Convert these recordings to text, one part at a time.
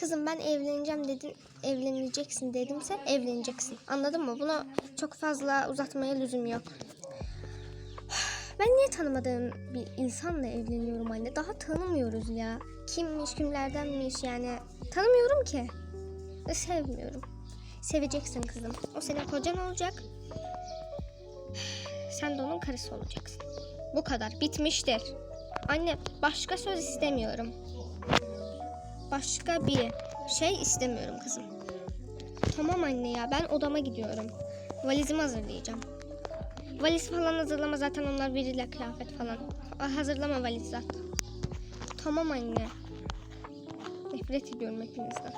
Kızım ben evleneceğim dedin, evleneceksin dedimse evleneceksin. Anladın mı? Bunu çok fazla uzatmaya lüzum yok. Ben niye tanımadığım bir insanla evleniyorum anne? Daha tanımıyoruz ya. Kimmiş, kimlerdenmiş yani. Tanımıyorum ki. Sevmiyorum. Seveceksin kızım. O senin kocan olacak. Sen de onun karısı olacaksın. Bu kadar. Bitmiştir. Anne başka söz istemiyorum. Başka bir şey istemiyorum kızım. Tamam anne ya ben odama gidiyorum. Valizimi hazırlayacağım. Valiz falan hazırlama zaten onlar verirler kıyafet falan. Ha- Hazırlama valiz zaten. Tamam anne. Nefret ediyorum hepinizden.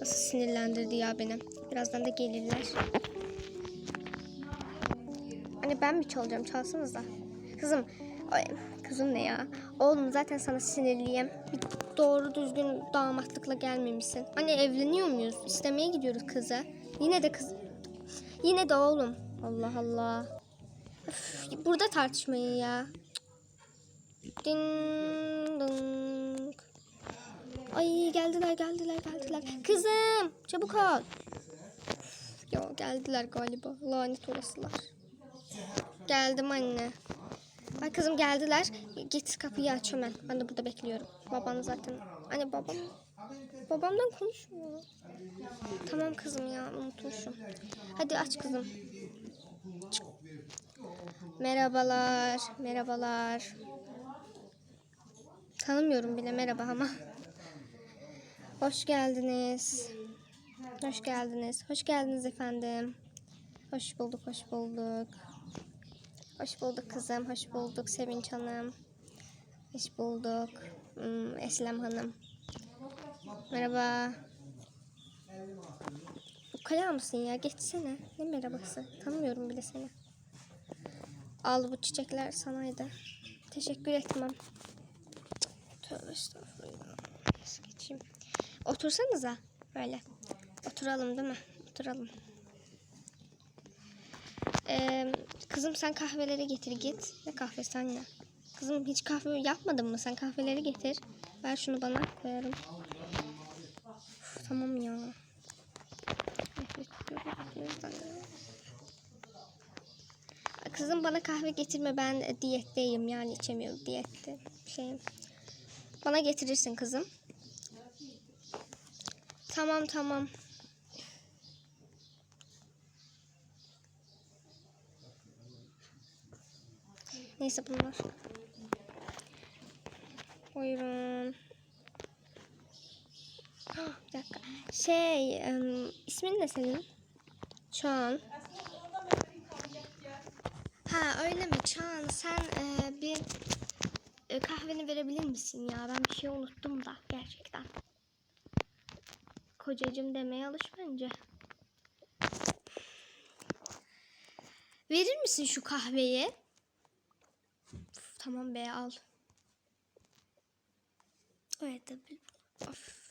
Nasıl sinirlendirdi ya beni. Birazdan da gelirler. Hani ben mi çalacağım? Çalsanız da. Kızım. Ay, kızım ne ya? Oğlum zaten sana sinirliyim. Doğru düzgün damatlıkla gelmemişsin. Hani evleniyor muyuz? İstemeye gidiyoruz kızı. Yine de kız. Yine de oğlum. Allah Allah. Üf, burada tartışmayın ya. Ding dong. Ay geldiler geldiler geldiler. Kızım çabuk ol. Ya geldiler galiba. Lanet olasılar. Geldim anne. Kızım geldiler. Git kapıyı aç hemen. Ben de burada bekliyorum. Baban zaten. Anne babam. Babamdan konuşmuyor. Tamam kızım ya unutmuşum. Hadi aç kızım. Çık. Merhabalar. Merhabalar. Tanımıyorum bile merhaba ama. Hoş geldiniz. Hoş geldiniz. Hoş geldiniz efendim. Hoş bulduk, hoş bulduk. Hoş bulduk kızım, hoş bulduk Sevinç Hanım. Hoş bulduk hmm, Eslem Hanım. Merhaba. Ukala mısın ya? Geçsene. Ne merhabası? Tanımıyorum bile seni. Al bu çiçekler sanaydı. Teşekkür etmem. Tövbe estağfurullah. Nasıl geçeyim? Otursanıza böyle. Oturalım değil mi? Oturalım. Ee, kızım sen kahveleri getir git. Ne kahvesi anne? Kızım hiç kahve yapmadın mı? Sen kahveleri getir. Ver şunu bana koyarım. Uf, tamam ya. Kızım bana kahve getirme ben diyetteyim yani içemiyorum diyette şeyim. Bana getirirsin kızım. Tamam tamam. Neyse bunlar. Buyurun. Ah, Bir dakika. Şey, em, ismin ne senin? Çağan. Ha öyle mi Çağan? Sen e, bir e, kahveni verebilir misin ya? Ben bir şey unuttum da gerçekten. Kocacığım demeye alış bence. Verir misin şu kahveyi? Tamam be al. Evet tabii. Of.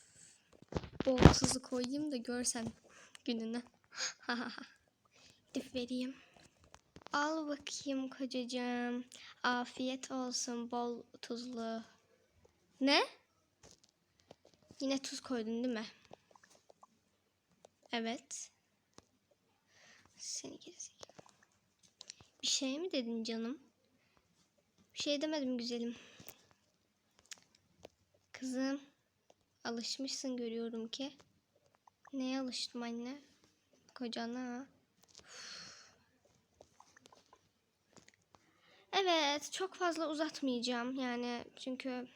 Bol tuzu koyayım da görsen gününü. Gidip vereyim. Al bakayım kocacığım. Afiyet olsun bol tuzlu. Ne? Yine tuz koydun değil mi? Evet. Seni gerizekalı. Bir şey mi dedin canım? Bir şey demedim güzelim. Kızım, alışmışsın görüyorum ki. Neye alıştım anne? Kocana. Evet, çok fazla uzatmayacağım yani çünkü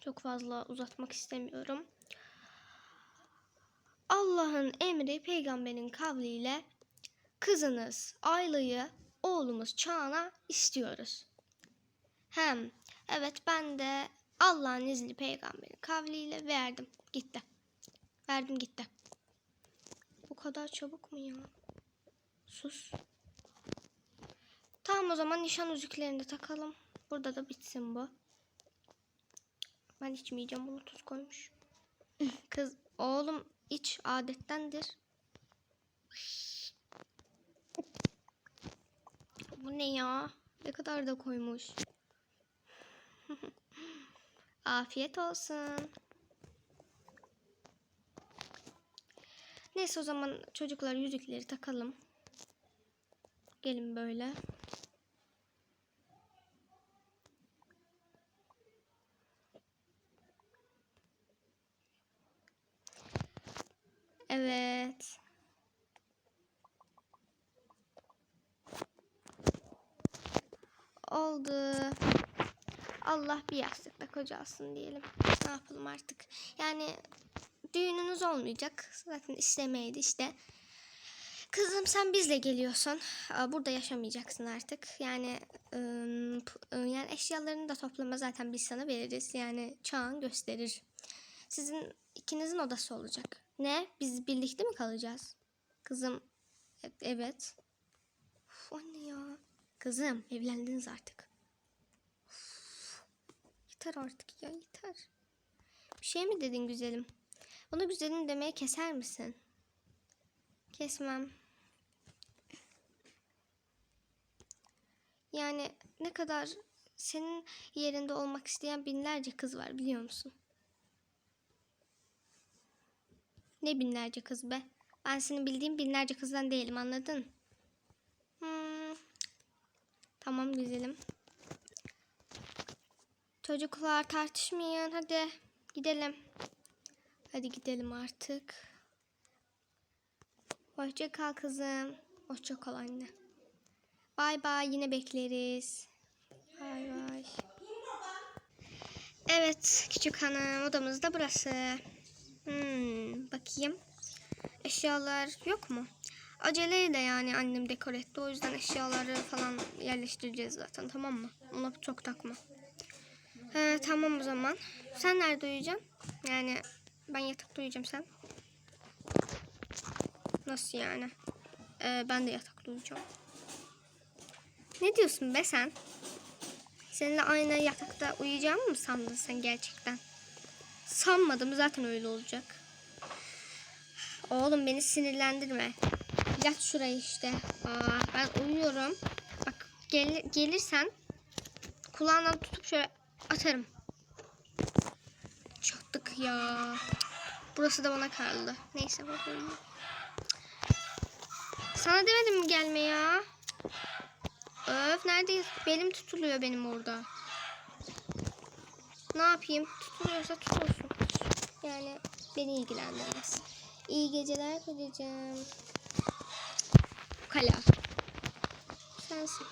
çok fazla uzatmak istemiyorum. Allah'ın emri peygamberin kavliyle kızınız Ayla'yı oğlumuz Çağan'a istiyoruz. Hem evet ben de Allah'ın izni peygamberin kavliyle verdim. Gitti. Verdim gitti. Bu kadar çabuk mu ya? Sus. Tamam o zaman nişan yüzüklerini de takalım. Burada da bitsin bu. Ben içmeyeceğim bunu tuz koymuş. Kız oğlum iç adettendir. Bu ne ya? Ne kadar da koymuş. Afiyet olsun. Neyse o zaman çocuklar yüzükleri takalım. Gelin böyle. Evet. Oldu. Allah bir yastıkla kocalsın diyelim. Ne yapalım artık. Yani düğününüz olmayacak. Zaten istemeydi işte. Kızım sen bizle geliyorsun. Burada yaşamayacaksın artık. Yani yani eşyalarını da toplama zaten biz sana veririz. Yani çağın gösterir. Sizin ikinizin odası olacak. Ne? Biz birlikte mi kalacağız? Kızım e- evet. Uf, anne ya. Kızım evlendiniz artık. Yeter artık ya yeter. Bir şey mi dedin güzelim? Ona güzelim demeye keser misin? Kesmem. Yani ne kadar senin yerinde olmak isteyen binlerce kız var biliyor musun? Ne binlerce kız be? Ben senin bildiğin binlerce kızdan değilim anladın? Hmm. Tamam güzelim. Çocuklar tartışmayın hadi gidelim. Hadi gidelim artık. Hoşça kal kızım. Hoşça kal anne. Bay bay yine bekleriz. Bay bay. Evet küçük hanım odamız da burası. Hmm, bakayım. Eşyalar yok mu? Aceleyle yani annem dekor etti. O yüzden eşyaları falan yerleştireceğiz zaten tamam mı? Ona çok takma. He, tamam o zaman. Sen nerede uyuyacaksın? Yani ben yatakta uyuyacağım sen. Nasıl yani? Ee, ben de yatakta uyuyacağım. Ne diyorsun be sen? Seninle aynı yatakta uyuyacağımı mı sandın sen gerçekten? Sanmadım zaten öyle olacak. Oğlum beni sinirlendirme. Yat şuraya işte. Aa, ben uyuyorum. Bak gel, gelirsen kulağından tutup şöyle atarım. Çattık ya. Burası da bana kaldı. Neyse bakalım. Sana demedim mi gelme ya? Öf neredeyiz? Belim tutuluyor benim orada. Ne yapayım? Tutuluyorsa tutulsun. Yani beni ilgilendirmez. İyi geceler kocacığım. Kala. Sensin.